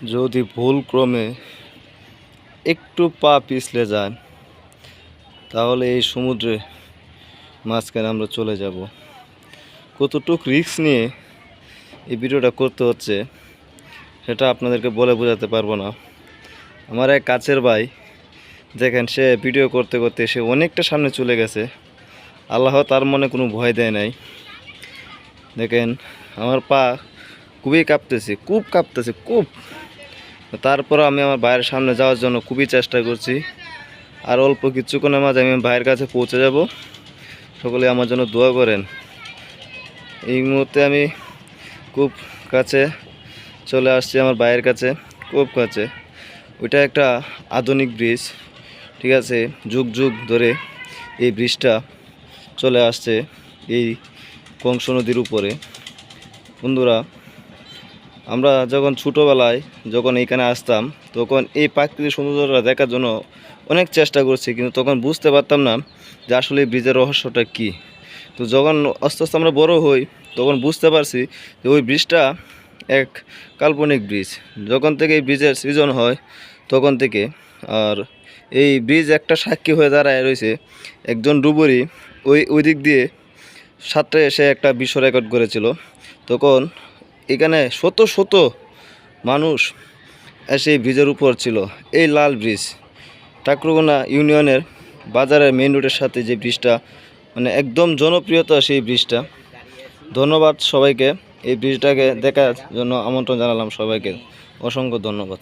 যদি ভুল ক্রমে একটু পা পিছলে যায়, তাহলে এই সমুদ্রে মাঝখানে আমরা চলে যাব। কতটুক রিস্ক নিয়ে এই ভিডিওটা করতে হচ্ছে, সেটা আপনাদেরকে বলে বোঝাতে পারব না। আমার এক কাছের ভাই, দেখেন, সে ভিডিও করতে করতে সে অনেকটা সামনে চলে গেছে। আল্লাহ তার মনে কোনো ভয় দেয় নাই। দেখেন, আমার পা খুবই কাঁপতেছে, খুব কাঁপতেছে, খুব। তারপর আমি আমার ভাইয়ের সামনে যাওয়ার জন্য খুবই চেষ্টা করছি। আর অল্প কিছুক্ষণের মাঝে আমি ভাইয়ের কাছে পৌঁছে যাব। সকলে আমার জন্য দোয়া করেন। এই মুহূর্তে আমি খুব কাছে চলে আসছি আমার ভাইয়ের কাছে, খুব কাছে। ওইটা একটা আধুনিক ব্রিজ, ঠিক আছে? যুগ যুগ ধরে এই ব্রিজটা চলে আসছে এই কংস নদীর উপরে। বন্ধুরা আমরা যখন ছোটোবেলায় যখন এইখানে আসতাম, তখন এই প্রাকৃতিক সৌন্দর্যটা দেখার জন্য অনেক চেষ্টা করছি, কিন্তু তখন বুঝতে পারতাম না যে আসলে ব্রিজের রহস্যটা কী। তো যখন আস্তে আস্তে আমরা বড় হই, তখন বুঝতে পারছি যে ওই ব্রিজটা এক কাল্পনিক ব্রিজ। যখন থেকে এই ব্রিজের সৃজন হয়, তখন থেকে আর এই ব্রিজ একটা সাক্ষী হয়ে দাঁড়ায় রয়েছে, একজন ডুবুরি ওই ওই দিক দিয়ে সাতটায় এসে একটা বিশ্ব রেকর্ড করেছিল তখন এখানে শত শত মানুষ এসে ব্রিজের উপর ছিল। এই লাল ব্রিজ ঠাকুরগোনা ইউনিয়নের বাজারের মেইন রোডের সাথে যে ব্রিজটা মানে একদম জনপ্রিয়তা সেই ব্রিজটা। ধন্যবাদ সবাইকে। এই ব্রিজটাকে দেখার জন্য আমন্ত্রণ জানালাম সবাইকে। অসংখ্য ধন্যবাদ।